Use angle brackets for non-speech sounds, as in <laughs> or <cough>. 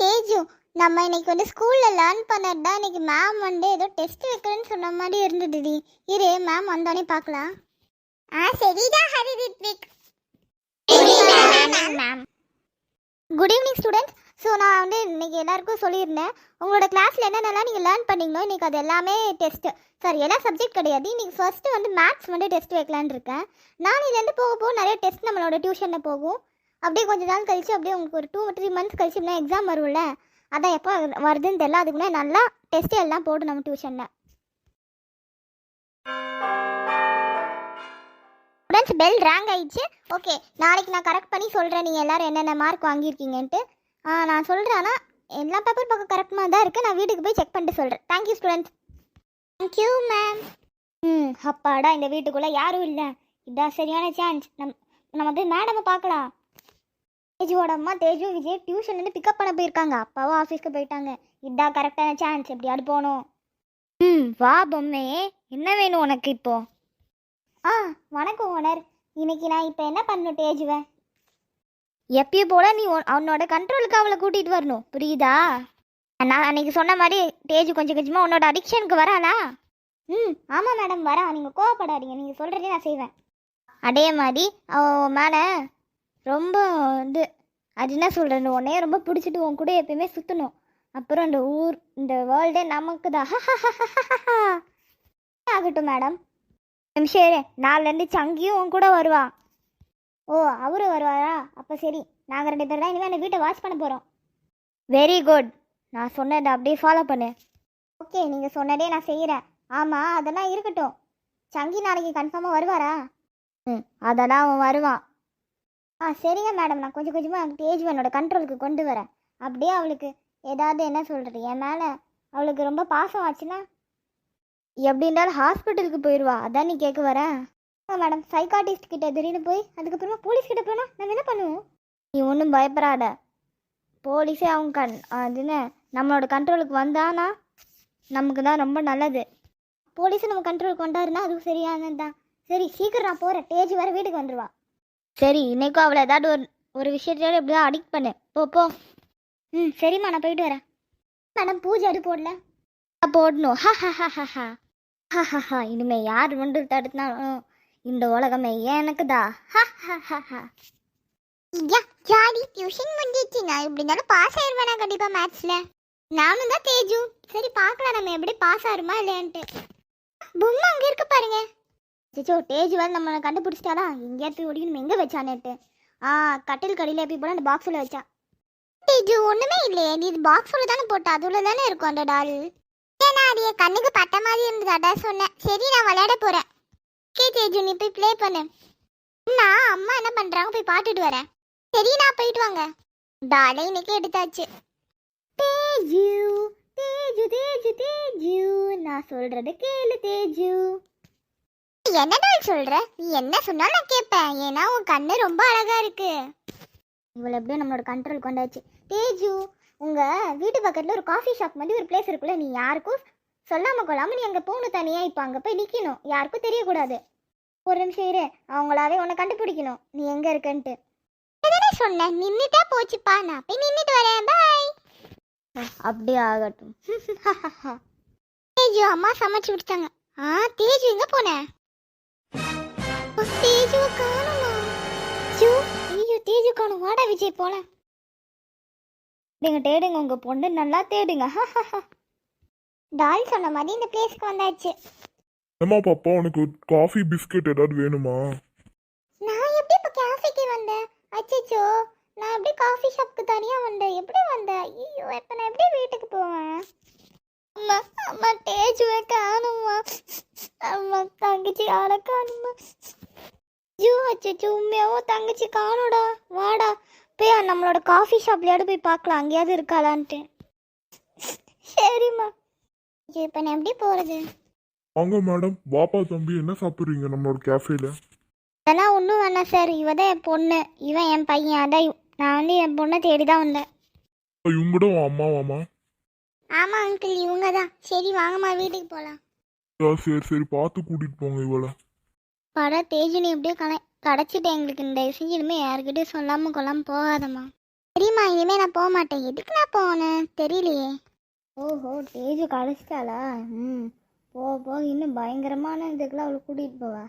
தேஜு நம்ம இன்னைக்கு வந்து ஸ்கூல்ல லேர்ன் பண்ணது தான் இன்னைக்கு மேம் வந்து ஏதோ டெஸ்ட் வைக்கிறேன்னு சொன்ன மாதிரி இருந்ததுடி. இரு மேம் வந்தோடனே பார்க்கலாம். ஆ சரிதான் Hari Ritvik ma'am good evening students so நான் வந்து இன்னைக்கு எல்லாருக்கும் சொல்லியிருந்தேன். உங்களோட கிளாஸில் என்னென்னலாம் நீங்கள் லேர்ன் பண்ணீங்களோ இன்னைக்கு அது எல்லாமே டெஸ்ட்டு சாரி எல்லா சப்ஜெக்ட் கிடையாது. இன்னைக்கு ஃபர்ஸ்ட்டு வந்து மேத்ஸ் வந்து டெஸ்ட் வைக்கலான்னு இருக்கேன். நாளையிலேருந்து போக போக நிறைய டெஸ்ட் நம்மளோட டியூஷனில் போகும். அப்படியே கொஞ்ச நாள் கழிச்சு அப்படியே உங்களுக்கு ஒரு டூ த்ரீ மந்த்ஸ் கழிச்சு இப்படின்னா எக்ஸாம் வரும்ல? அதான் எப்போ வருதுன்னு தெரியல. அதுக்கு முன்னாடி நல்லா டெஸ்ட் எல்லாம் போடும் நம்ம டியூஷனில் ஸ்டூடெண்ட்ஸ் பெல் ரேங்க் ஆயிடுச்சு. ஓகே நாளைக்கு நான் கரெக்ட் பண்ணி சொல்கிறேன் நீங்கள் எல்லோரும் என்னென்ன மார்க் வாங்கியிருக்கீங்கன்ட்டு. நான் சொல்கிறேன் ஆனால் எல்லா பேப்பர் பக்கம் கரெக்டாக தான் இருக்குது நான் வீட்டுக்கு போய் செக் பண்ணிட்டு சொல்கிறேன் தேங்க்யூ ஸ்டூடெண்ட்ஸ் தேங்க்யூ மேம் ம் அப்பாடா இந்த வீட்டுக்குள்ளே யாரும் இல்லை. இதான் சரியான சான்ஸ் நம் நம்ம போய் மேடமை பார்க்கலாம். தேஜுவோட அம்மா தேஜு விஜய் டியூஷன்லேருந்து பிக்கப் பண்ண போயிருக்காங்க. அப்பாவும் ஆஃபீஸ்க்கு போயிட்டாங்க. இதான் கரெக்டான சான்ஸ் எப்படியாவது போகணும்? ம் வா பொம்மே. என்ன வேணும் உனக்கு இப்போ? ஆ வணக்கம் ஓனர். இன்னைக்கு நான் இப்போ என்ன பண்ணணும் தேஜுவேன் எப்பயும் போல நீ அவனோட கண்ட்ரோலுக்கு அவளை கூட்டிகிட்டு வரணும். புரியுதா? நான் அன்னைக்கு சொன்ன மாதிரி தேஜு கொஞ்சம் கொஞ்சமாக உன்னோட அடிக்ஷனுக்கு வராளா ம் ஆமாம் மேடம் வரா. நீங்கள் கோவப்படாதீங்க. நீங்கள் சொல்கிறதே நான் செய்வேன். அதே மாதிரி அவன் மேலே ரொம்ப வந்து அது என்ன சொல்கிறது உடனே ரொம்ப பிடிச்சிட்டு உன் கூட எப்பயுமே சுற்றணும் அப்புறம் இந்த ஊர் இந்த வேர்ல்டே நமக்கு தான் ஆகட்டும் மேடம் நிமிஷம் நாலுலேருந்து சங்கியும் உன் கூட வருவா. ஓ அவரும் வருவாரா? அப்போ சரி. நாங்கள் ரெண்டு பேர் தான் இனிமேல் அந்த வீட்டை வாட்ச் பண்ண போகிறோம் வெரி குட் நான் சொன்னதை அப்படியே ஃபாலோ பண்ணு. ஓகே நீங்கள் சொன்னதே நான் செய்கிறேன் ஆமாம் அதெல்லாம் இருக்கட்டும். சங்கி நாளைக்கு கன்ஃபார்மாக வருவாரா? ம் அதெல்லாம் அவன் வருவான். ஆ சரிங்க மேடம் நான் கொஞ்சம் கொஞ்சமாக தேஜ் என்னோடய கண்ட்ரோலுக்கு கொண்டு வரேன். அப்படியே அவளுக்கு ஏதாவது என்ன சொல்கிறது என் மேலே அவளுக்கு ரொம்ப பாசம் ஆச்சுன்னா எப்படி இருந்தாலும் ஹாஸ்பிட்டலுக்கு போயிடுவா அதான் நீ கேட்க வர. மேடம் சைக்காட்டிஸ்ட் கிட்ட திடீர்னு போய் அதுக்கப்புறமா போலீஸ் கிட்ட போனால் நம்ம என்ன பண்ணுவோம்? நீ ஒன்றும் பயப்படாத. போலீஸே அவங்க கண் அதுன்னு நம்மளோட கண்ட்ரோலுக்கு வந்தானா நமக்கு தான் ரொம்ப நல்லது. போலீஸும் நம்ம கண்ட்ரோலுக்கு கொண்டாருன்னா அதுவும் சரியானது தான் சரி சீக்கிரம் நான் போகிறேன் டேஜ் வர வீட்டுக்கு வந்துடுவா சரி இன்னைக்கும் அவளை ஏதாவது ஒரு ஒரு இப்படி எப்படிதான் அடிக்ட் பண்ணு. போ போ. ம் சரிம்மா நான் போயிட்டு வரேன். மேடம் பூஜை அது போடல? போடணும். ஹா ஹா ஹா ஹா ஹா. ஹா ஹா ஹா. இனிமே யார் வந்து தடுத்தாலும் இந்த உலகமே எனக்குதா. ஹா ஹா ஹா ஹா. ஜாலி. டியூஷன் முடிஞ்சிச்சு. நான் இப்படி இருந்தாலும் பாஸ் ஆயிடுவேனா கண்டிப்பா மேத்ஸ்ல நானும் தான் தேஜு. சரி பார்க்கலாம் நம்ம எப்படி பாஸ் ஆயிருமா இல்லையான்ட்டு. பொம்மை அங்கே இருக்கு பாருங்க. சிச்சோ டேஜ் வேறு நம்மளை கண்டுபிடிச்சிட்டாடா. எங்கேயாவது ஒடிக்கணும் எங்கே வச்சானேட்டு ஆ கட்டில் கடையில் எப்படி போல அந்த பாக்ஸில் வச்சா. டேஜு ஒன்றுமே இல்லையே. நீ பாக்ஸில் தானே போட்ட அதுல தானே இருக்கும் அந்த டால் ஏன்னா அது என் கண்ணுக்கு பட்ட மாதிரி இருந்ததாடா சொன்னேன் சரி நான் விளையாட போகிறேன் கே தேஜு நீ போய் ப்ளே பண்ணு. நான் அம்மா என்ன பண்ணுறாங்க போய் பார்த்துட்டு வரேன். சரி நான் போயிட்டு வாங்க. டாலை இன்னைக்கு எடுத்தாச்சு. தேஜு தேஜு தேஜு தேஜு நான் சொல்கிறது கேளு தேஜு என்ன டால் சொல்ற? நீ என்ன சொன்னாலும் நான் கேட்பேன் ஏன்னா உன் கண்ணு ரொம்ப அழகா இருக்கு. இவ்வளோ எப்படியும் நம்மளோட கண்ட்ரோல் கொண்டாச்சு. தேஜு உங்க வீட்டு பக்கத்துல ஒரு காஃபி ஷாப் மாதிரி ஒரு பிளேஸ் இருக்குல்ல நீ யாருக்கும் சொல்லாம கொள்ளாம நீ அங்க போகணும் தனியா இப்போ அங்க போய் நிக்கணும். யாருக்கும் தெரியக்கூடாது. ஒரு நிமிஷம் இரு. அவங்களாவே உன்னை கண்டுபிடிக்கணும். நீ எங்க இருக்கன்ட்டு. சொன்னேன் நின்னுட்டா போச்சுப்பா. நான் போய் நின்னுட்டு வரேன். பாய் அப்படியே ஆகட்டும். <laughs> தேஜு அம்மா சமைச்சு விட்டாங்க ஆ தேஜு எங்க போன? தேஜுவை காணுமா? ஐயோ ஐயோ தேஜு காணும் வாடா விஜய் போலாம் நீங்க தேடுங்க உங்க பொண்ணு நல்லா தேடுங்க. டால் சொன்ன மாதிரி இந்த பிளேஸ்க்கு வந்தாச்சு. ஏம்மா பாப்பா உனக்கு காஃபி பிஸ்கட் ஏதாவது வேணுமா? நான் எப்படி இப்போ கேஃபேக்கு வந்தேன்? அச்சச்சோ நான் எப்படி காஃபி ஷாப்க்கு தனியா வந்தேன்? எப்படி வந்தேன்? ஐயோ இப்போ நான் எப்படி வீட்டுக்கு போவேன்? அம்மா அம்மா தேஜுவை காணுமா? அம்மா தங்கச்சி ஆளை காணுமா? ஐயோ அச்சச்சோ உண்மையாவும் தங்கச்சி காணுடா. வாடா. போய் நம்மளோட காஃபி ஷாப்லயாவது போய் பார்க்கலாம். அங்கேயாவது இருக்காளான்ட்டு. சரிம்மா. இப்போ நான் எப்படி போகிறது வாங்க மேடம் வாப்பா தம்பி என்ன சாப்பிட்றீங்க நம்மளோட கேஃபேல அதெல்லாம் ஒன்றும் வேணாம் சார் இவ தான் என் பொண்ணு. இவன் என் பையன். அதான் நான் வந்து என் பொண்ணை தேடி தான் வந்தேன். இவங்க உன் அம்மாவாமா ஆமாம் அங்கிள் இவங்க தான். சரி வாங்கம்மா வீட்டுக்கு போகலாம் சரி சரி. பார்த்து கூட்டிட்டு போங்க இவளை. பட தேஜினி எப்படியோ கடை கிடச்சிட்டேன் எங்களுக்கு. இந்த செஞ்சு இனிமேல் யாருக்கிட்டையும் சொல்லாமல் கொள்ளாமல் போகாதம்மா. தெரியுமா இனிமே நான் போக மாட்டேன். எதுக்கு நான் போனேன் தெரியலையே. ஓஹோ தேஜு கழிச்சிட்டாளா ம். போ போ. இன்னும் பயங்கரமான இதுக்கெல்லாம் அவளை கூட்டிகிட்டு போவா.